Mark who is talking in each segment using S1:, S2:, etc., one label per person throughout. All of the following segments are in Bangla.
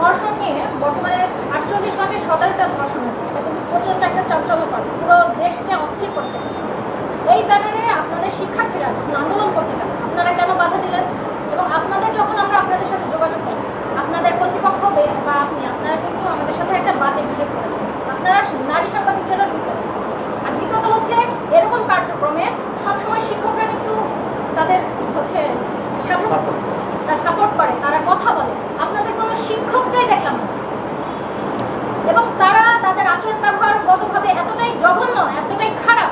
S1: ধর্ষণ নিয়ে বর্তমানে আটচল্লিশ ঘন্টে সতেরোটা ধর্ষণ হচ্ছে। এটা কিন্তু প্রচণ্ড একটা চাঞ্চল্যকর পুরো দেশকে অস্থির করে ফেলেছে এই ব্যানারে আপনাদের শিক্ষার্থীরা যখন আন্দোলন করতে গেল আপনারা কেন বাধা দিলেন? এবং আপনাদের যখন আমরা আপনাদের সাথে যোগাযোগ করি আপনাদের কর্তৃপক্ষ বে- বা আপনি, আপনারা কিন্তু আমাদের সাথে একটা বাজে বিহেভ করেছেন। আপনারা নারী সাংবাদিকদেরও ঢুকে আর দ্বিতীয়ত হচ্ছে, এরকম কার্যক্রমে সবসময় শিক্ষকরা কিন্তু তাদের হচ্ছে সাথে সাপোর্ট করে তারা কথা বলে। আপনাদের কোনো শিক্ষককেই দেখলাম না এবং তারা তাদের আচরণ ব্যবহার গতভাবে এতটাই জঘন্য এতটাই খারাপ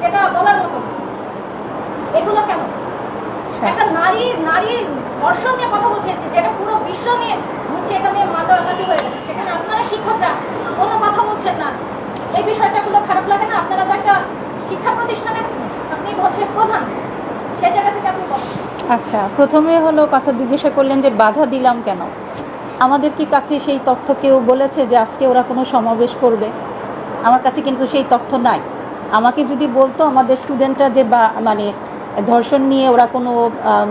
S1: যেটা বলার মতো এগুলো কেন একটা নারী নারী ধর্ষণ নিয়ে কথা বলছে যেটা পুরো বিশ্ব নিয়ে হচ্ছে এটা নিয়ে মাতামাতি হয়ে গেছে। সেখানে আপনারা শিক্ষকরা কোনো কথা বলছেন না। এই বিষয়টা বিষয়টাগুলো খারাপ লাগে না। আপনারা তো একটা শিক্ষা প্রতিষ্ঠানের আপনি হচ্ছে প্রধান। সেই জায়গা থেকে আপনি বলেন।
S2: আচ্ছা প্রথমে হলো কথা জিজ্ঞাসা করলেন যে বাধা দিলাম কেন? আমাদের কি কাছে সেই তথ্য কেউ বলেছে যে আজকে ওরা কোনো সমাবেশ করবে? আমার কাছে কিন্তু সেই তথ্য নাই। আমাকে যদি বলতো আমাদের স্টুডেন্টরা যে বা মানে ধর্ষণ নিয়ে ওরা কোনো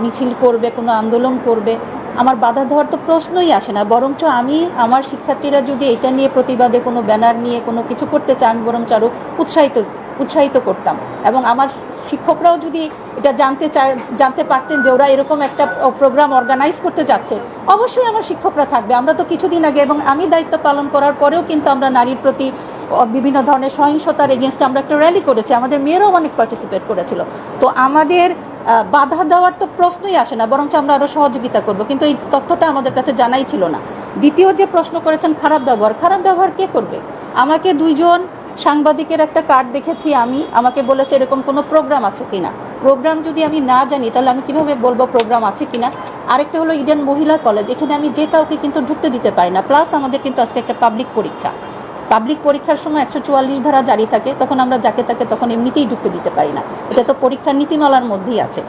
S2: মিছিল করবে, কোনো আন্দোলন করবে, আমার বাধা দেওয়ার তো প্রশ্নই আসে না। বরঞ্চ আমি, আমার শিক্ষার্থীরা যদি এটা নিয়ে প্রতিবাদে কোনো ব্যানার নিয়ে কোনো কিছু করতে চান, বরঞ্চ আরও উৎসাহিত উৎসাহিত করতাম। এবং আমার শিক্ষকরাও যদি এটা জানতে চায়, জানতে পারতেন যে ওরা এরকম একটা প্রোগ্রাম অর্গানাইজ করতে যাচ্ছে, অবশ্যই আমার শিক্ষকরা থাকবে। আমরা তো কিছুদিন আগে এবং আমি দায়িত্ব পালন করার পরেও কিন্তু আমরা নারীর প্রতি বিভিন্ন ধরনের সহিংসতার এগেনস্টে আমরা একটা র্যালি করেছি। আমাদের মেয়েরাও অনেক পার্টিসিপেট করেছিল। তো আমাদের বাধা দেওয়ার তো প্রশ্নই আসে না, বরঞ্চ আমরা আরও সহযোগিতা করব। কিন্তু এই তথ্যটা আমাদের কাছে জানাই ছিল না। দ্বিতীয় যে প্রশ্ন করেছেন খারাপ ব্যবহার খারাপ ব্যবহার কে করবে? আমাকে দুইজন সাংবাদিকের একটা কার্ড দেখেছি আমি। আমাকে বলেছে, এরকম কোনো প্রোগ্রাম আছে কিনা? প্রোগ্রাম যদি আমি না জানি, তাহলে আমি কীভাবে বলব প্রোগ্রাম আছে কিনা? আরেকটা হলো ইডেন মহিলা কলেজ এখানে আমি যে কাউকে কিন্তু ঢুকতে দিতে পারি না। প্লাস আমাদের কিন্তু আজকে একটা পাবলিক পরীক্ষা। পাবলিক পরীক্ষার সময় একশো চুয়াল্লিশ ধারা জারি থাকে, তখন আমরা যাকে তাকে তখন এমনিতেই ঢুকতে দিতে পারি না। এটা তো পরীক্ষার নীতিমালার মধ্যেই আছে।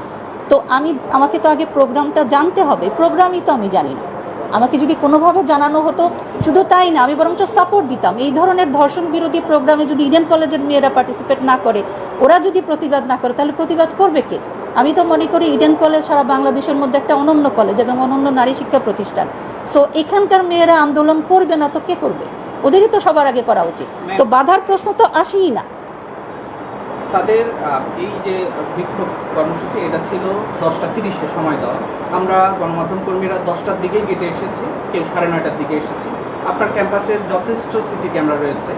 S2: তো আমি, আমাকে তো আগে প্রোগ্রামটা জানতে হবে। প্রোগ্রামই তো আমি জানি না। আমাকে যদি কোনোভাবে জানানো হতো শুধু তাই না আমি বরঞ্চ সাপোর্ট দিতাম। এই ধরনের ধর্ষণ বিরোধী প্রোগ্রামে যদি ইডেন কলেজের মেয়েরা পার্টিসিপেট না করে ওরা যদি প্রতিবাদ না করে তাহলে প্রতিবাদ করবে কে? আমি তো মনে করি ইডেন কলেজ সারা বাংলাদেশের মধ্যে একটা অনন্য কলেজ এবং অনন্য নারী শিক্ষা প্রতিষ্ঠান। সো এখানকার মেয়েরা আন্দোলন করবে না তো কে করবে? ওদেরই তো সবার আগে করা উচিত। তো বাধার প্রশ্ন তো আসেই না।
S3: তাদের এই যে বিক্ষোভ কর্মসূচি এটা ছিল দশটা তিরিশে সময় দেওয়া। আমরা গণমাধ্যম কর্মীরা দশটার দিকেই গেটে এসেছি কেউ সাড়ে নয়টার দিকে এসেছি। আপনার ক্যাম্পাসের যথেষ্ট সিসি ক্যামেরা রয়েছে।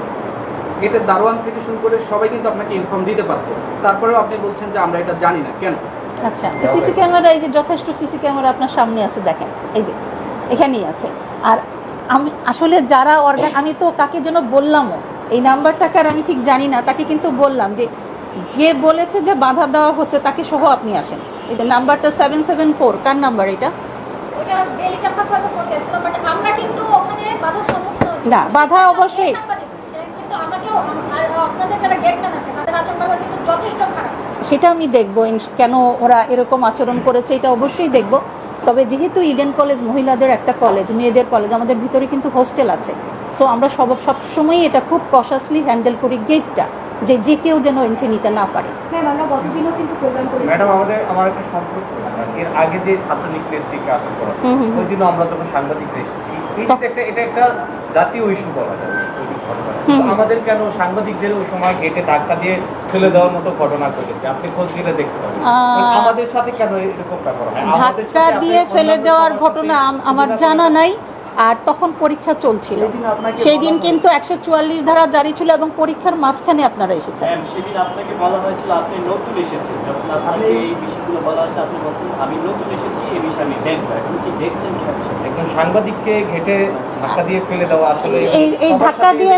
S3: গেটের দারোয়ান থেকে শুরু করে সবাই কিন্তু আপনাকে ইনফর্ম দিতে পারতো। তারপরেও আপনি বলছেন যে আমরা এটা জানি না কেন?
S2: আচ্ছা সিসি ক্যামেরা এই যে যথেষ্ট সিসি ক্যামেরা আপনার সামনে আছে দেখেন এই যে এখানেই আছে। আর আমি আসলে যারা অর্গান আমি তো কাকে যেন বললামও এই নাম্বারটাকে আর আমি ঠিক জানি না তাকে কিন্তু বললাম যে যে বলেছে যে বাধা দেওয়া হচ্ছে তাকে সহ আপনি আসেন। এই যে নাম্বারটা সেভেন সেভেন ফোর কার নাম্বার এটা? না, বাধা অবশ্যই।
S1: কিন্তু আমাকেও আর আপনাদের যারা গেটম্যান আছে তাদের আচরণ ব্যবহার কিন্তু যথেষ্ট খারাপ।
S2: সেটা আমি দেখব কেন ওরা এরকম আচরণ করেছে এটা অবশ্যই দেখব। তবে যেহেতু ইডেন কলেজ মহিলাদের একটা কলেজ মেয়েদের কলেজ আমাদের ভিতরে কিন্তু হোস্টেল আছে। সো আমরা সব সবসময়ই এটা খুব কশাসলি হ্যান্ডেল করি গেটটা যে যে কেউ যেন এন্ট্রি নিতে না পারে।
S1: ম্যাম আমরা গতদিনও কিন্তু প্রোগ্রাম করেছি।
S4: ম্যাডাম আমাদের আমার একটা সম্পর্ক এর আগে যে ছাত্রলীগ নেত্রীকে আটক করা। ওই দিনও আমরা সাংবাদিকরা এসেছি। একটা এটা একটা জাতীয় ইস্যু বলা যায়। আমাদের কেন সাংবাদিকদের ওই সময় গেটে ধাক্কা দিয়ে ফেলে দেওয়ার মতো ঘটনা ঘটেছে? আপনি খোঁজ নিলে দেখতে পাবেন। আমাদের সাথে কেন এরকম ব্যাপার হয়?
S2: ধাক্কা দিয়ে ফেলে দেওয়ার ঘটনা আমার জানা নাই। আর তখন পরীক্ষা চলছিল। সেই দিন কিন্তু একশো চুয়াল্লিশ ধারা জারি ছিল এবং পরীক্ষার মাঝখানে আপনারা এসেছেন।
S5: সেদিন আপনাকে বলা হয়েছিল আপনি নতুন এসেছেন। যখন আপনাকে এই বিষয়গুলো বলা হয়েছে আপনি বলছেন আমি নতুন এসেছি এই বিষয়ে আমি দেখব। এখন কি দেখছেন কি
S4: একজন সাংবাদিককে ঘেটে ধাক্কা দিয়ে ফেলে দেওয়া আসলে
S2: এই এই ধাক্কা দিয়ে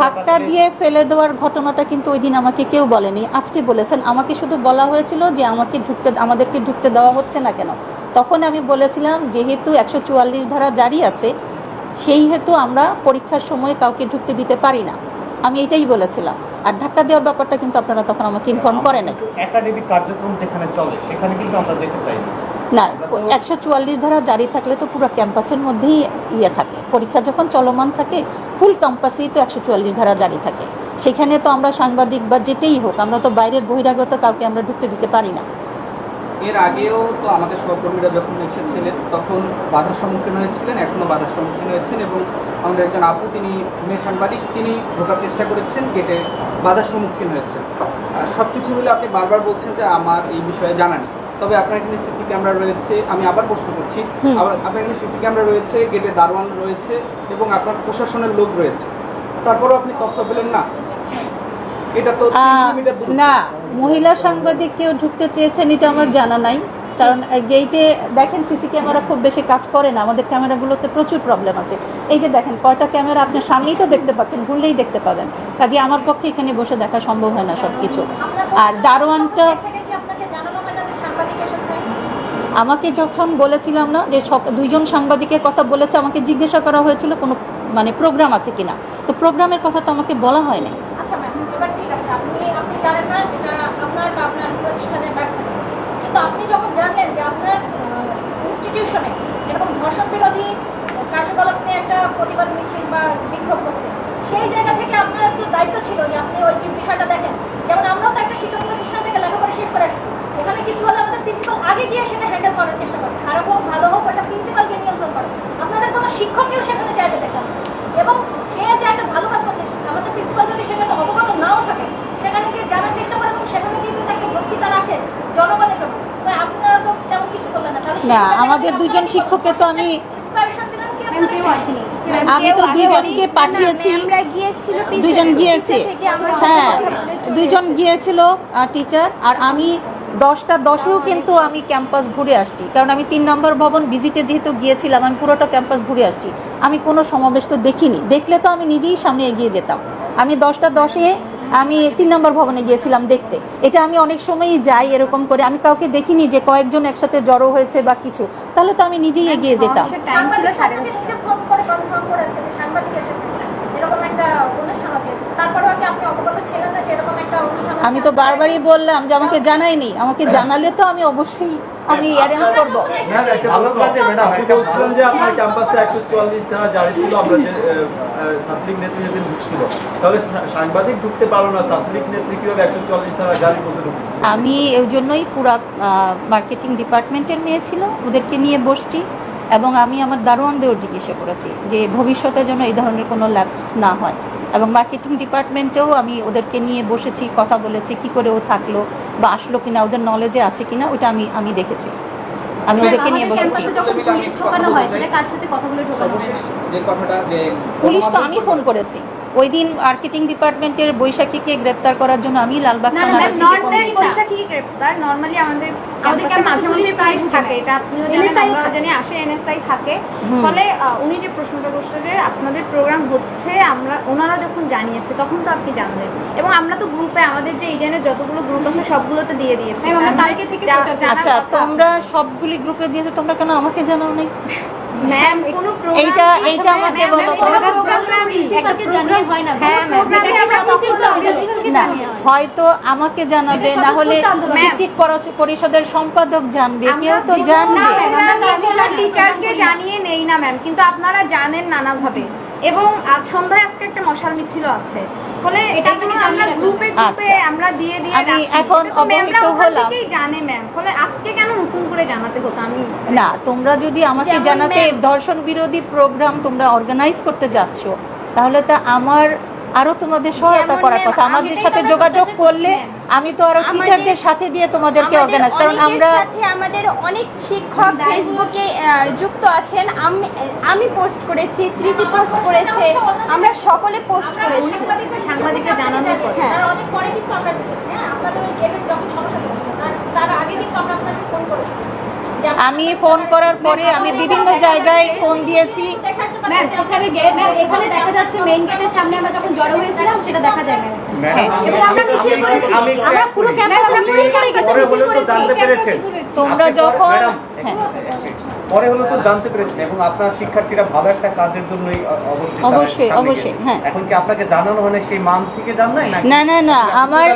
S2: ধাক্কা দিয়ে ফেলে দেওয়ার ঘটনাটা কিন্তু ওই দিন আমাকে কেউ বলেনি। আজকে বলেছেন আমাকে শুধু বলা হয়েছিল যে আমাকে ঢুকতে আমাদেরকে ঢুকতে দেওয়া হচ্ছে না কেন? তখন আমি বলেছিলাম যেহেতু একশো চুয়াল্লিশ ধারা জারি আছে সেই হেতু আমরা পরীক্ষার সময় কাউকে ঢুকতে দিতে পারি না। আমি এটাই বলেছিলাম। আর ধাক্কা দেওয়ার ব্যাপারটা কিন্তু আপনারা তখন আমাকে ইনফর্ম করে নাই।
S4: একাডেমিক কার্যক্রম যেখানে চলে সেখানে কিন্তু আমরা যেতে চাই না।
S2: না একশো চুয়াল্লিশ ধারা জারি থাকলে তো পুরো ক্যাম্পাসের মধ্যেই ইয়ে থাকে। পরীক্ষা যখন চলমান থাকে ফুল ক্যাম্পাসেই তো একশো চুয়াল্লিশ ধারা জারি থাকে। সেখানে তো আমরা সাংবাদিক বা যেটাই হোক আমরা তো বাইরের বহিরাগত কাউকে আমরা ঢুকতে দিতে পারি না।
S3: এর আগেও তো আমাদের সহকর্মীরা যখন এসেছিলেন তখন বাধার সম্মুখীন হয়েছিলেন এখনও বাধার সম্মুখীন হয়েছেন এবং আমাদের একজন আপু তিনি মেয়ে সাংবাদিক তিনি ঢোকার চেষ্টা করেছেন গেটে বাধার সম্মুখীন হয়েছেন। আর সব কিছু মিলে আপনি বারবার বলছেন যে আমার এই বিষয়ে জানা নেই। তবে আপনার এখানে সিসি ক্যামেরা রয়েছে আমি আবার প্রশ্ন করছি। আবার আপনার এখানে সিসি ক্যামেরা রয়েছে গেটে দারোয়ান রয়েছে এবং আপনার প্রশাসনের লোক রয়েছে। তারপরেও আপনি তথ্য পেলেন না? এটা তো মিটার
S2: না। মহিলা সাংবাদিক কেউ ঢুকতে চেয়েছেন এটা আমার জানা নাই। কারণ গেইটে দেখেন সিসি ক্যামেরা খুব বেশি কাজ করে না আমাদের ক্যামেরাগুলোতে প্রচুর প্রবলেম আছে। এই যে দেখেন কয়টা ক্যামেরা আপনার সামনেই তো দেখতে পাচ্ছেন ঘুরলেই দেখতে পাবেন। কাজে আমার পক্ষে এখানে বসে দেখা সম্ভব হয় না সব কিছু আর দারোয়ানটা আমাকে যখন বলেছিলাম না যে দুইজন সাংবাদিকের কথা বলেছে আমাকে জিজ্ঞাসা করা হয়েছিল কোনো মানে প্রোগ্রাম আছে কিনা। তো প্রোগ্রামের কথা তো আমাকে বলা হয় নাই।
S1: আচ্ছা ম্যাম এবার ঠিক আছে আপনি আপনি জানেন না এটা আপনার বা আপনার প্রতিষ্ঠানের ব্যর্থতা কিন্তু আপনি যখন জানলেন যে আপনার ইনস্টিটিউশনে এরকম ধর্ষণ বিরোধী কার্যকলাপ নিয়ে একটা প্রতিবাদ মিছিল বা বিক্ষোভ করছে সেই জায়গা থেকে আপনার একটু দায়িত্ব ছিল যে আপনি ওই যে বিষয়টা দেখেন। যেমন আমরাও তো একটা শিক্ষক প্রতিষ্ঠান থেকে লেখাপড়া শেষ করে আসছি। ওখানে কিছু হলে আমাদের প্রিন্সিপাল আগে গিয়ে সেটা হ্যান্ডেল করার চেষ্টা করে। খারাপ হোক, ভালো হোক, ওটা প্রিন্সিপালকে নিয়ন্ত্রণ করে আপনাদের কোনো শিক্ষককেও সেখানে চাইতে দেখলাম না। এবং সে যে একটা ভালো কাজ করছে আমাদের প্রিন্সিপাল যদি সেটাতে অবগত নাও থাকে সেখানে গিয়ে জানার চেষ্টা করে এবং সেখানে গিয়ে কিন্তু একটা বক্তৃতা রাখে জনগণের জন্য তো আপনারা তো তেমন কিছু করলেন না তাহলে
S2: না,
S1: সেখানে
S2: আমাদের দুজন শিক্ষককে তো আমি- আমি তো দুইজনকে পাঠিয়েছি। দুইজন গিয়েছে। হ্যাঁ দুইজন গিয়েছিল টিচার আর আমি দশটা দশেও কিন্তু আমি ক্যাম্পাস ঘুরে আসছি। কারণ আমি তিন নম্বর ভবন ভিজিটে যেহেতু গিয়েছিলাম আমি পুরোটা ক্যাম্পাস ঘুরে আসছি। আমি কোনো সমাবেশ তো দেখিনি। দেখলে তো আমি নিজেই সামনে এগিয়ে যেতাম। আমি দশটা দশে আমি তিন নম্বর ভবনে গিয়েছিলাম দেখতে। এটা আমি অনেক সময়ই যাই এরকম করে। আমি কাউকে দেখিনি যে কয়েকজন একসাথে জড়ো হয়েছে বা কিছু। তাহলে তো আমি নিজেই এগিয়ে যেতাম। আমি তো বারবারই বললাম যে আমাকে জানায়নি আমাকে জানালে তো আমি অবশ্যই আমি অ্যারেঞ্জ করব।
S4: কাজে ম্যাডাম,
S6: আপনি বলছিলেন যে আপনার ক্যাম্পাসে একশো চুয়াল্লিশ ধারা জারি ছিল আমরা যে ছাত্রলীগ নেত্রী যেদিন ঢুকছিল তাহলে সাংবাদিক ঢুকতে পারল না ছাত্রলীগ নেত্রী কীভাবে একশো চুয়াল্লিশ ধারা জারি করতে
S2: আমি এই জন্যই পুরা মার্কেটিং ডিপার্টমেন্টের মেয়ে ছিল ওদেরকে নিয়ে বসছি এবং আমি আমার দারোয়ানদেরও জিজ্ঞাসা করেছি যে ভবিষ্যতে যেন এই ধরনের কোনো ল্যাব না হয়। এবং মার্কেটিং ডিপার্টমেন্টেও আমি ওদেরকে নিয়ে বসেছি কথা বলেছি কি করে ও থাকল বা আসলো কিনা ওদের নলেজে আছে কিনা ওটা আমি আমি দেখেছি। আমি ওদেরকে নিয়ে বসেছি।
S7: পুলিশ ঢোকানো সেটা কার সাথে কথা বলে ঢোকানো
S3: সর্বশেষ যে কথাটা যে
S2: পুলিশ তো আমি ফোন করেছি। ওই দিন মার্কেটিং ডিপার্টমেন্টের বৈশাখীকে গ্রেপ্তার করার জন্য আমি লালবাগ
S7: না না
S2: থানার
S7: ম্যাম নর্মালি
S2: দিয়েছি।
S7: বৈশাখী গ্রেপ্তার। নর্মালি আমাদের আমাদের মাঝে মধ্যে
S1: প্রায়
S7: থাকে? এটা আপনিও জানেন
S1: থাকে।
S7: জানি আসে এনএসআই থাকে। ফলে উনি যে প্রশ্নটা করছে যে আপনাদের প্রোগ্রাম হচ্ছে আমরা ওনারা যখন জানিয়েছে তখন তো আপনি জানলেন এবং আমরা তো গ্রুপে আমাদের যে ইডেনের যতগুলো গ্রুপ আছে সবগুলোতে দিয়ে দিয়েছি।
S1: ম্যাম, আমরা কালকে থেকে
S2: আচ্ছা তোমরা সবগুলি গ্রুপে দিয়েছ তোমরা কেন আমাকে জানাও নাই
S7: ম্যাম
S2: এইটা- এইটা আমাকে বলো তো।
S7: হয় না হ্যাঁ
S2: হয়তো আমাকে জানাবে। না হলে শিক্ষক পরিষদের সম্পাদক জানবে কেউ তো জানবে।
S7: টিচারকে জানিয়ে নেই না ম্যাম কিন্তু আপনারা জানেন নানাভাবে। এবং আজ সন্ধ্যায় আজকে একটা মশাল মিছিল আছে ফলে এটা
S1: কিন্তু
S7: আমরা গ্রুপে গ্রুপে
S2: আচ্ছা।
S7: আমরা দিয়ে দিয়ে
S2: আমি এখন অবহিত হলাম।
S7: কি জানে ম্যাম ফলে আজকে কেন নতুন করে জানাতে হতো আমি
S2: না তোমরা যদি আমাকে জানাতে
S1: দর্শন
S2: ধর্ষণ বিরোধী প্রোগ্রাম তোমরা অর্গানাইজ করতে যাচ্ছ তাহলে তো আমার আরও তোমাদের সহায়তা করার কথা। আমাদের সাথে যোগাযোগ করলে আমি তো
S8: আরও
S2: টিচারদের সাথে দিয়ে তোমাদেরকে অর্গানাইজ কারণ আমরা
S8: আমাদের অনেক শিক্ষক ফেসবুকে যুক্ত আছেন। আমি আমি পোস্ট করেছি স্মৃতি পোস্ট করেছে। আমরা সকলে পোস্ট করেছি।
S1: সাংবাদিকরা-
S7: সাংবাদিকরা জানানোর কথা।
S1: হ্যাঁ, অনেক পরে কিন্তু আমরা ঢুকেছি, হ্যাঁ, আপনাদের ওই গেটের যখন সমস্যা হচ্ছিল, তার- তার আগে কিন্তু আমরা আপনাকে ফোন করেছি।
S2: আমি ফোন করার পরে আমি বিভিন্ন জায়গায় ফোন দিয়েছি।
S7: এখানে দেখা যাচ্ছে মেইন গেটের সামনে আমরা যখন জড়ো হয়েছিলাম সেটা দেখা যায় না
S2: তোমরা যখন হ্যাঁ।
S4: পরে হলে তো জানতে পেরেছেন এবং আপনার শিক্ষার্থীরা ভালো একটা কাজের জন্যই অবশ্যই
S2: অবশ্যই,
S4: সামনে
S2: হ্যাঁ।
S4: এখন কি আপনাকে জানানো হয় সেই মান থেকে জান নাই
S2: না না না আমার?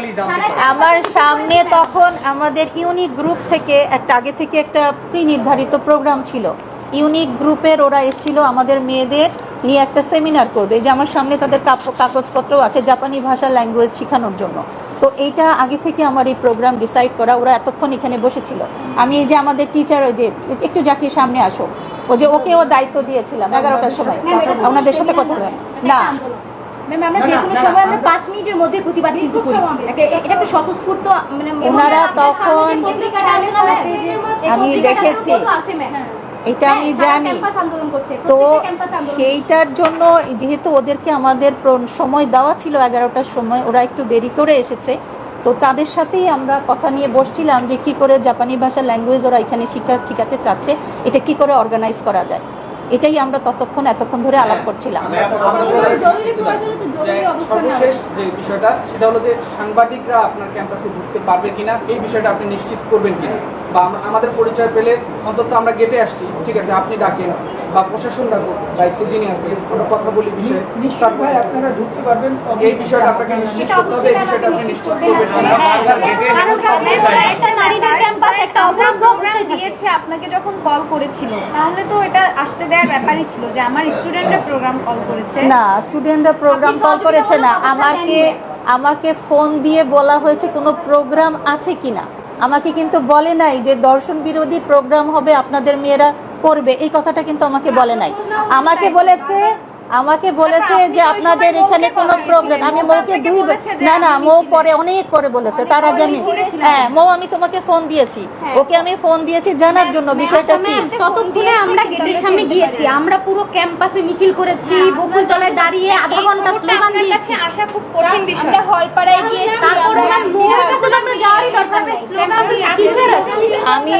S2: আমার সামনে তখন আমাদের ইউনিক গ্রুপ থেকে একটা আগে থেকে একটা প্রি নির্ধারিত প্রোগ্রাম ছিল। ইউনিক গ্রুপের ওরা এসেছিল আমাদের মেয়েদের নিয়ে একটা সেমিনার করবে। এই যে আমার সামনে তাদের কাগজপত্র আছে জাপানি ভাষা ল্যাঙ্গুয়েজ শেখানোর জন্য। তো এইটা আগে থেকে আমার এই প্রোগ্রাম ডিসাইড করা ওরা এতক্ষণ এখানে বসেছিল। আমি এই যে আমাদের টিচার ওই যে একটু যাকে সামনে আসো। ও যে ওকেও দায়িত্ব দিয়েছিলাম এগারোটার সময়। ওনাদের সাথে কথা বলে। না।
S7: যে কোনো সময় আমরা পাঁচ মিনিটের মধ্যে কিন্তু করি। একে- এটা একটা স্বতঃস্ফূর্ত মানে
S2: ওনারা তখন- আমি দেখেছি। এটা আমি
S7: হ্যাঁ,
S2: জানি।
S7: ক্যাম্পাস আন্দোলন করছে
S2: তো
S7: প্রত্যেকটা ক্যাম্পাস আন্দোলন করছে।
S2: সেইটার জন্য যেহেতু ওদেরকে আমাদের সময় দেওয়া ছিল এগারোটার সময় ওরা একটু দেরি করে এসেছে। তো তাদের সাথেই আমরা কথা নিয়ে বসছিলাম যে কি করে জাপানি ভাষা ল্যাঙ্গুয়েজ ওরা এখানে শিক্ষা শিখাতে চাচ্ছে এটা কি করে অর্গানাইজ করা যায়। এটাই আমরা ততক্ষণ এতক্ষণ ধরে আলাপ করছিলাম।
S3: আমি একটা কথা বলতে চাই।
S7: জরুরি প্রয়োজনে তো জরুরি
S3: যে
S7: অবস্থা নেওয়া
S3: সর্বশেষ যে বিষয়টা সেটা হলো যে সাংবাদিকরা আপনার ক্যাম্পাসে ঢুকতে পারবে কিনা এই বিষয়টা আপনি নিশ্চিত করবেন কিনা? বা আমাদের পরিচয় পেলে অন্তত আমরা গেটে আসছি ঠিক আছে আপনি ডাকেন বা প্রশাসন ডাকুন দায়িত্বে যিনি আছেন আমরা কথা বলি বিষয়ে তারপরে
S9: আপনারা ঢুকতে পারবেন
S3: এই বিষয়টা আপনাকে নিশ্চিত করতে হবে এই বিষয়টা আপনি নিশ্চিত করবেন
S7: দিয়েছে আপনাকে যখন কল করেছিল। তাহলে তো এটা আসতে দেওয়ার ব্যাপারই ছিল যে আমার স্টুডেন্টরা প্রোগ্রাম কল করেছে।
S2: না স্টুডেন্টরা প্রোগ্রাম কল করেছে না। আমাকে আমাকে ফোন দিয়ে বলা হয়েছে কোনো প্রোগ্রাম আছে কিনা? আমাকে কিন্তু বলে নাই যে দর্শন বিরোধী প্রোগ্রাম হবে আপনাদের মেয়েরা করবে। এই কথাটা কিন্তু আমাকে বলে নাই। আমাকে বলেছে আমাকে বলেছে যে আপনাদের এখানে কোনো। প্রোগ্রাম আমি মৌকে দুই না না মৌ পরে অনেক পরে বলেছে তার আগে আমি হ্যাঁ মৌ আমি তোমাকে ফোন দিয়েছি। ওকে আমি ফোন দিয়েছি জানার জন্য বিষয়টা কি?
S10: ততক্ষণে আমরা গেটের সামনে গিয়েছি আমরা পুরো ক্যাম্পাসে মিছিল করেছি বকুলতলায় দাঁড়িয়ে আধা ঘণ্টা স্লোগান দিয়েছি।
S8: আসা খুব কঠিন বিষয়। আমরা হলপাড়ায় গিয়েছি
S10: তারপরে
S8: আমরা
S10: মৌয়ের কাছে তো আপনার যাওয়ারই দরকার
S2: আমি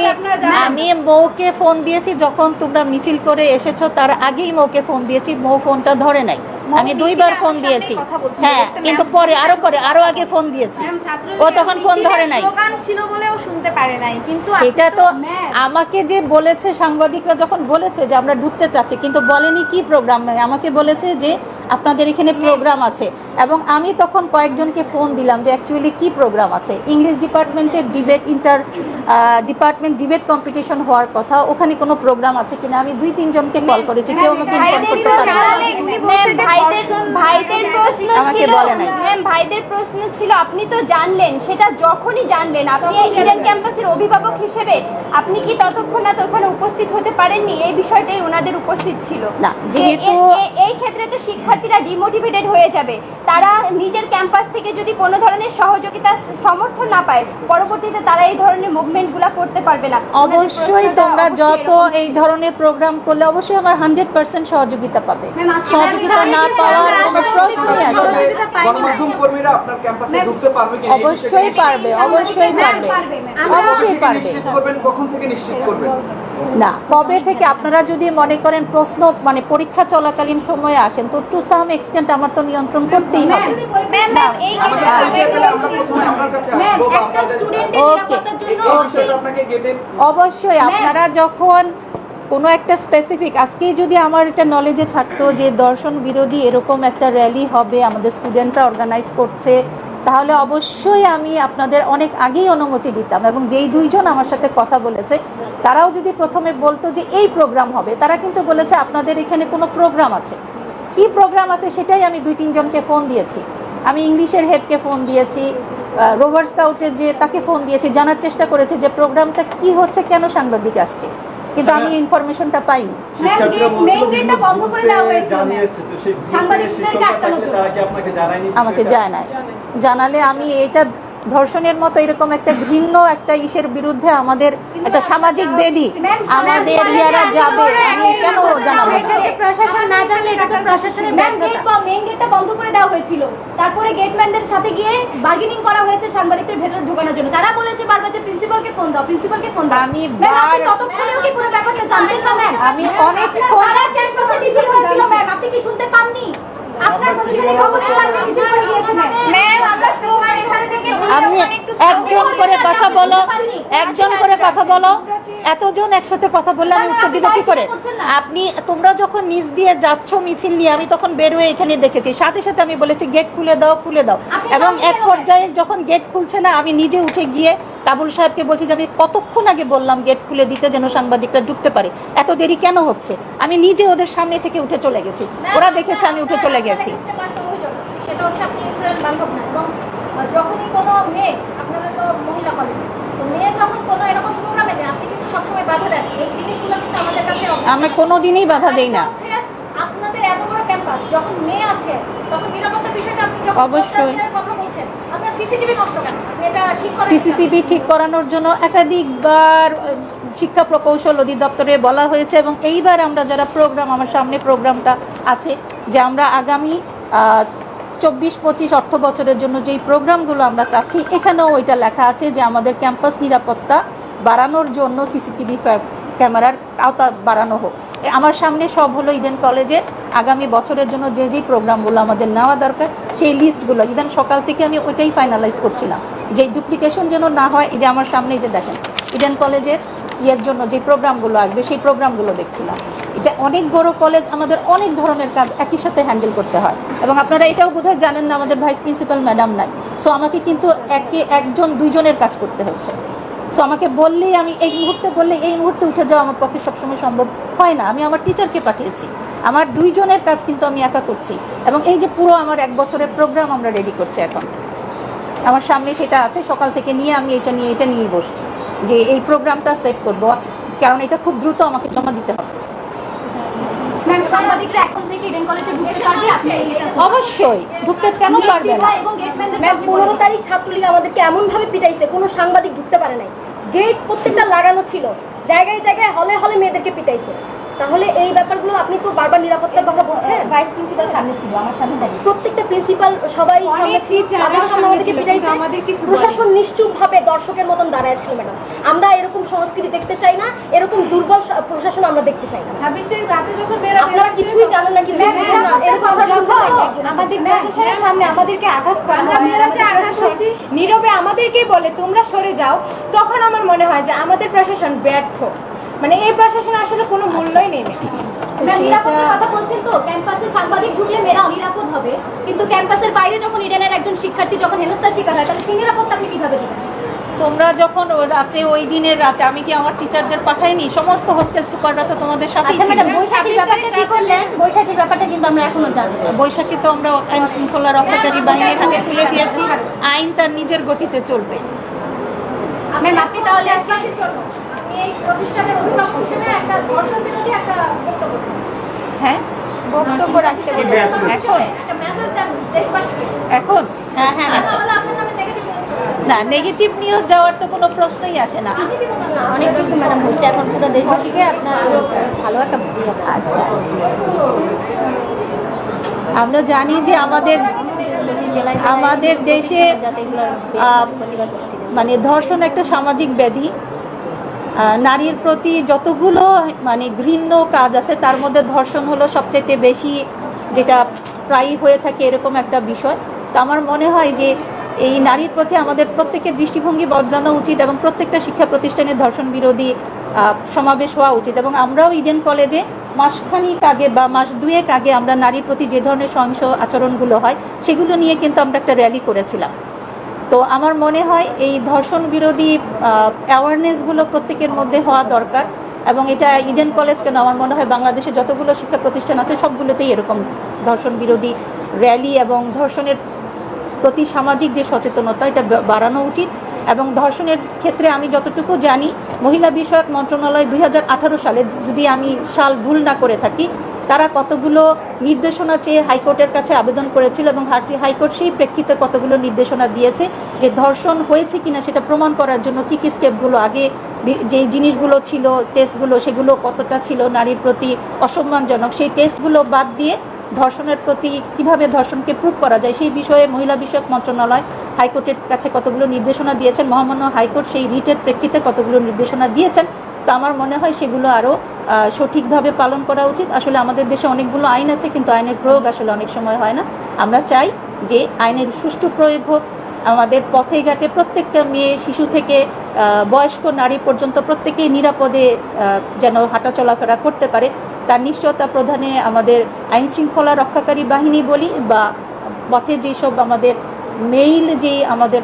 S2: আমি মৌকে ফোন দিয়েছি যখন তোমরা মিছিল করে এসেছ তার আগেই মৌকে ফোন দিয়েছি মৌ ফোনটা ধরে নাই। আমি দুইবার ফোন দিয়েছি। হ্যাঁ কিন্তু পরে আরও পরে আরও আগে ফোন দিয়েছি। ও তখন ফোন ধরে নাই।
S7: ছিল বলে ও শুনতে পারে নাই। কিন্তু
S2: এটা তো আমাকে যে বলেছে সাংবাদিকরা যখন বলেছে যে আমরা ঢুকতে চাচ্ছি কিন্তু বলেনি কি প্রোগ্রাম নয় আমাকে বলেছে যে আপনাদের এখানে প্রোগ্রাম আছে। এবং আমি তখন কয়েকজনকে ফোন দিলাম যে অ্যাকচুয়ালি কি প্রোগ্রাম আছে? ইংলিশ ডিপার্টমেন্টের debate inter department debate competition হওয়ার কথা ওখানে কোনো প্রোগ্রাম আছে কিনা? আমি দুই তিনজনকে কল করেছি কেউ আমাকে ইনফর্ম করতে
S8: ভাইদের প্রশ্ন
S2: আমাকে
S8: ছিল।
S2: বলে নাই।
S8: ম্যাম ভাইদের প্রশ্ন ছিল আপনি তো জানলেন সেটা যখনই জানলেন আপনি ইডেন ক্যাম্পাসের অভিভাবক হিসেবে আপনি কি ততক্ষণাৎ ওখানে উপস্থিত হতে পারেননি? এই বিষয়টাই ওনাদের উপস্থিত ছিল।
S2: না, যেহেতু-
S8: এই ক্ষেত্রে তো শিক্ষার্থীরা ডিমোটিভেটেড হয়ে যাবে। তারা নিজের ক্যাম্পাস থেকে যদি কোনো ধরনের সহযোগিতা সমর্থন না পায় পরবর্তীতে তারা এই ধরনের মুভমেন্টগুলো করতে পারবে না।
S2: অবশ্যই তোমরা যত এই ধরনের প্রোগ্রাম করলে অবশ্যই আমার হান্ড্রেড পার্সেন্ট সহযোগিতা পাবে। সহযোগিতা না পাওয়ার কোনো প্রশ্নই আসে না। অবশ্যই পারবে অবশ্যই পারবে। অবশ্যই পারবে।
S3: কখন থেকে নিশ্চিত করবেন?
S2: না কবে থেকে আপনারা যদি মনে করেন প্রশ্ন মানে পরীক্ষা চলাকালীন সময়ে আসেন তো টু সাম এক্সটেন্ট আমার তো নিয়ন্ত্রণ করতেই হবে।
S7: একটা
S3: গেটে
S2: অবশ্যই আপনারা যখন কোনো একটা স্পেসিফিক আজকেই যদি আমার এটা নলেজে থাকতো যে দর্শন বিরোধী এরকম একটা র্যালি হবে আমাদের স্টুডেন্টরা অর্গানাইজ করছে তাহলে অবশ্যই আমি আপনাদের অনেক আগেই অনুমতি দিতাম এবং যেই দুইজন আমার সাথে কথা বলেছে, তারাও যদি প্রথমে বলতো যে এই প্রোগ্রাম হবে, তারা কিন্তু বলেছে আপনাদের এখানে কোনো প্রোগ্রাম আছে। কি প্রোগ্রাম আছে সেটাই আমি দুই তিনজনকে ফোন দিয়েছি। আমি ইংলিশের হেডকে ফোন দিয়েছি রোভার স্কাউটের যে, তাকে ফোন দিয়েছি, জানার চেষ্টা করেছি যে প্রোগ্রামটা কি হচ্ছে, কেন সাংবাদিক আসছে। কিন্তু আমি ইনফরমেশনটা পাইনি। আমাকে জানায়। জানালে আমি এটা ধর্ষণের মতো এরকম একটা ঘৃণ্য একটা ইসের বিরুদ্ধে আমাদের একটা সামাজিক
S7: ম্যাম,
S2: আমাদের ইয়ারা যাবে আমি কেন জানাব
S10: প্রশাসন না জানলে এটা তো প্রশাসনের
S7: ম্যাম, গেট বা- মেইন গেটটা বন্ধ করে দেওয়া হয়েছিল। তারপরে গেটম্যানদের সাথে গিয়ে বার্গেনিং করা হয়েছে সাংবাদিকদের ভেতর ঢোকানোর জন্য। তারা বলেছে বারবার যে প্রিন্সিপালকে ফোন দাও প্রিন্সিপালকে ফোন দাও।
S2: আমি
S7: আপনি ততক্ষণেও কি পুরো ব্যাপারটা জানতেন না ম্যাম
S2: আমি অনেকক্ষণ
S7: সারা ক্যাম্পাসে মিছিল হয়েছিল ম্যাম আপনি কি শুনতে পাননি? আপনার প্রশাসনিক ভবনের সামনে মিছিল করে গিয়েছে ম্যাম ম্যাম আমরা স্লোগান এখানে থেকে
S2: আমি একজন করে কথা বলো একজন করে কথা বলো এতজন একসাথে কথা বললে আমি উত্তর দিব কি করে? আপনি তোমরা যখন নিচ দিয়ে যাচ্ছ মিছিল নিয়ে আমি তখন বেরোয় এখানে দেখেছি। সাথে সাথে আমি বলেছি গেট খুলে দাও খুলে দাও। এবং এক পর্যায়ে যখন গেট খুলছে না আমি নিজে উঠে গিয়ে কাবুল সাহেবকে বলছি যে আমি কতক্ষণ আগে বললাম গেট খুলে দিতে যেন সাংবাদিকরা ঢুকতে পারে? এত দেরি কেন হচ্ছে? আমি নিজে ওদের সামনে থেকে উঠে চলে গেছি। ওরা দেখেছে আমি উঠে চলে গেছি।
S1: সেটা হচ্ছে আপনি যখনই কোনো মেয়ে মহিলা কলেজ মেয়ে যখন কোনো এরকম প্রোগ্রামে যায় আপনি কিন্তু সবসময় বাধা দেন। এই জিনিসগুলো কিন্তু আমাদের কাছে
S2: আমি কোনো দিনই বাধা দেই না।
S1: আপনাদের এত বড় ক্যাম্পাস যখন মেয়ে আছে তখন নিরাপত্তার বিষয়টা আপনি যখন
S2: অবশ্যই।
S1: কথা বলছেন আপনার সিসিটিভি নষ্ট কেন? এটা ঠিক করেন
S2: সিসিটিভি ঠিক করানোর জন্য একাধিকবার শিক্ষা প্রকৌশল অধিদপ্তরে বলা হয়েছে এবং এইবার আমরা যারা প্রোগ্রাম আমার সামনে প্রোগ্রামটা আছে যে আমরা আগামী চব্বিশ পঁচিশ অর্থ বছরের জন্য যেই প্রোগ্রামগুলো আমরা চাচ্ছি, এখানেও ওইটা লেখা আছে যে আমাদের ক্যাম্পাস নিরাপত্তা বাড়ানোর জন্য সিসিটিভি ক্যামেরার আওতা বাড়ানো হোক। আমার সামনে সব হলো ইডেন কলেজে আগামী বছরের জন্য যে যে প্রোগ্রামগুলো আমাদের নেওয়া দরকার, সেই লিস্টগুলো। ইভেন সকাল থেকে আমি ওইটাই ফাইনালাইজ করছিলাম। যে ডুপ্লিকেশন যেন না হয়, এই যে আমার সামনে যে দেখেন ইডেন কলেজের ইয়ের জন্য যে প্রোগ্রামগুলো আসবে, সেই প্রোগ্রামগুলো দেখছিলাম। এটা অনেক বড় কলেজ আমাদের অনেক ধরনের কাজ একই সাথে হ্যান্ডেল করতে হয়। এবং আপনারা এটাও বোধহয় জানেন না, আমাদের ভাইস প্রিন্সিপাল ম্যাডাম নাই। সো আমাকে কিন্তু একে একজন, দুইজনের কাজ করতে হচ্ছে। সো আমাকে বললেই আমি, এই মুহূর্তে বললে এই মুহূর্তে উঠে যাওয়া আমার পক্ষে সবসময় সম্ভব হয় না। আমি আমার টিচারকে পাঠিয়েছি। আমার দুইজনের কাজ কিন্তু আমি একা করছি। এবং এই যে পুরো আমার এক বছরের প্রোগ্রাম আমরা রেডি করছি এখন। আমার সামনে সেটা আছে, সকাল থেকে নিয়ে আমি এটা নিয়ে এটা নিয়ে বসছি। যে এই প্রোগ্রামটা সেট করব কারণ এটা খুব দ্রুত আমাকে জমা দিতে হবে।
S7: সাংবাদিকরা এখন থেকে ইডেন কলেজে ঢুকতে পারবে? আপনি এটা
S2: অবশ্যই। ঢুকতে কেন পারবে না?
S8: ম্যাম পনেরো তারিখ ছাত্রলীগ আমাদেরকে এমন ভাবে পিটাইছে কোনো সাংবাদিক ঢুকতে পারে নাই। গেট প্রত্যেকটা লাগানো ছিল। জায়গায় জায়গায় হলে হলে মেয়েদেরকে পিটাইছে। তাহলে এই ব্যাপারগুলো আপনি তো বারবার নিরাপত্তার কথা বলছেন।
S7: ভাইস প্রিন্সিপাল সামনে ছিল আমার সামনে দাঁড়িয়ে
S8: প্রত্যেকটা প্রিন্সিপাল সবাই সামনে ছিল তাদের সামনে আমাদেরকে পিটাইছে। প্রশাসন নিশ্চুপ ভাবে দর্শকের মতন দাঁড়ায় ছিল ম্যাডাম। আমরা এরকম সংস্কৃতি দেখতে চাই না এরকম দুর্বল প্রশাসন আমরা দেখতে চাই না।
S7: ছাব্বিশ তারিখ রাতে যখন
S8: আপনারা কিছুই জানেন না কিছুই বুঝেন না। এরকম কথা শুনতে।
S7: আমাদের প্রশাসনের সামনে আমাদেরকে আঘাত করা হয় আমাদের প্রশাসন নীরবে আমাদেরকে বলে তোমরা সরে যাও। তখন আমার মনে হয় যে আমাদের প্রশাসন ব্যর্থ। মানে এই প্রশাসন আসলে কোনো মূল্যই নেই
S2: সেটা-
S7: নিরাপত্তার কথা বলছেন তো ক্যাম্পাসে সাংবাদিক ঢুকলে মেয়েরা নিরাপদ হবে কিন্তু ক্যাম্পাসের বাইরে যখন ইডেনের একজন শিক্ষার্থী যখন হেনস্থার শিকার হয় তাহলে সেই নিরাপত্তা আপনি কীভাবে দিবেন?
S2: তোমরা যখন রাতে ওই দিনের রাতে আমি কি আমার টিচারদের পাঠাইনি? সমস্ত হোস্টেল সুপাররা তো তোমাদের সাথে
S8: আচ্ছা ম্যাডাম ব্যাপারটা কি করলেন? বৈশাখীর ব্যাপারটা কিন্তু আমরা এখনও জানি না।
S2: বৈশাখী তো আমরা আইন শৃঙ্খলা রক্ষাকারী বাহিনীর হাতে তুলে দিয়েছি। আইন তার নিজের গতিতে চলবে।
S7: ম্যাম আপনি তাহলে আজকে
S1: এই প্রতিষ্ঠানের অভিভাবক হিসেবে একটা ধর্ষণ বিরোধী একটা বক্তব্য
S2: হ্যাঁ? বক্তব্য রাখতে? এখন? এখন? হ্যাঁ হ্যাঁ আচ্ছা।
S1: তাহলে আপনার নামে নেগেটিভ নিউজ
S2: না নেগেটিভ নিউজ যাওয়ার তো কোনো প্রশ্নই আসে না।
S8: অনেক কিছু ম্যাডাম হচ্ছে এখন পুরো দেশবাসীকে আপনার ভালো একটা
S2: আচ্ছা। আমরা জানি যে আমাদের আমাদের দেশে মানে ধর্ষণ একটা সামাজিক ব্যাধি। নারীর প্রতি যতগুলো মানে ঘৃণ্য কাজ আছে, তার মধ্যে ধর্ষণ হলো সবচেয়ে বেশি, যেটা প্রায়ই হয়ে থাকে এরকম একটা বিষয়। তো আমার মনে হয় যে, এই নারীর প্রতি আমাদের প্রত্যেকের দৃষ্টিভঙ্গি বদলানো উচিত এবং প্রত্যেকটা শিক্ষা প্রতিষ্ঠানে ধর্ষণ বিরোধী সমাবেশ হওয়া উচিত এবং আমরাও ইডেন কলেজে মাসখানিক আগে বা মাস দুয়েক আগে আমরা নারীর প্রতি যে ধরনের সহিংস আচরণগুলো হয়, সেগুলো নিয়ে কিন্তু আমরা একটা র্যালি করেছিলাম। তো আমার মনে হয় এই ধর্ষণ বিরোধী অ্যাওয়ারনেসগুলো প্রত্যেকের মধ্যে হওয়া দরকার এবং এটা ইডেন কলেজ কেন? আমার মনে হয় বাংলাদেশে যতগুলো শিক্ষা প্রতিষ্ঠান আছে, সবগুলোতেই এরকম ধর্ষণ বিরোধী র্যালি এবং ধর্ষণের প্রতি সামাজিক যে সচেতনতা, এটা বাড়ানো উচিত এবং ধর্ষণের ক্ষেত্রে আমি যতটুকু জানি, মহিলা বিষয়ক মন্ত্রণালয় দুই হাজার আঠারো সালে যদি আমি সাল ভুল না করে থাকি তারা কতগুলো নির্দেশনা চেয়ে হাইকোর্টের কাছে আবেদন করেছিল এবং হাইকোর্ট সেই প্রেক্ষিতে কতগুলো নির্দেশনা দিয়েছে, যে ধর্ষণ হয়েছে কিনা সেটা প্রমাণ করার জন্য কী কী স্টেপগুলো আগে যে জিনিসগুলো ছিল টেস্টগুলো সেগুলো কতটা ছিল নারীর প্রতি অসম্মানজনক, সেই টেস্টগুলো বাদ দিয়ে ধর্ষণের প্রতি কীভাবে ধর্ষণকে প্রুভ করা যায় সেই বিষয়ে মহিলা বিষয়ক মন্ত্রণালয় হাইকোর্টের কাছে কতগুলো নির্দেশনা দিয়েছেন, মহামান্য হাইকোর্ট সেই রিটের প্রেক্ষিতে কতগুলো নির্দেশনা দিয়েছেন। তো আমার মনে হয় সেগুলো আরও সঠিকভাবে পালন করা উচিত। আসলে আমাদের দেশে অনেকগুলো আইন আছে, কিন্তু আইনের প্রয়োগ আসলে অনেক সময় হয় না। আমরা চাই যে আইনের সুষ্ঠু প্রয়োগ হোক। আমাদের পথে ঘাটে প্রত্যেকটা মেয়ে, শিশু থেকে বয়স্ক নারী পর্যন্ত প্রত্যেকেই নিরাপদে যেন হাঁটা চলাফেরা করতে পারে। তার নিশ্চয়তা প্রধানে আমাদের আইন শৃঙ্খলা রক্ষাকারী বাহিনী বলি বা পথে যেসব আমাদের মেইল যে আমাদের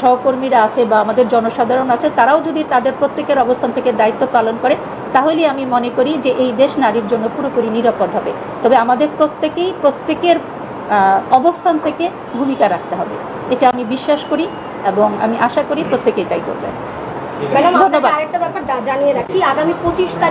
S2: সহকর্মীরা আছে বা আমাদের জনসাধারণ আছে তারাও যদি তাদের প্রত্যেকের অবস্থান থেকে দায়িত্ব পালন করে তাহলে আমি মনে করি যে এই দেশ নারীর জন্য পুরোপুরি নিরাপদ হবে। তবে আমাদের প্রত্যেকেই প্রত্যেকের অবস্থান থেকে ভূমিকা রাখতে হবে। এটা আমি বিশ্বাস করি এবং আমি আশা করি প্রত্যেকেই তাই করবে।
S10: ম্যাডাম
S2: ধন্যবাদ।
S10: আরেকটা ব্যাপার জানিয়ে রাখি। আগামী পঁচিশ তারিখ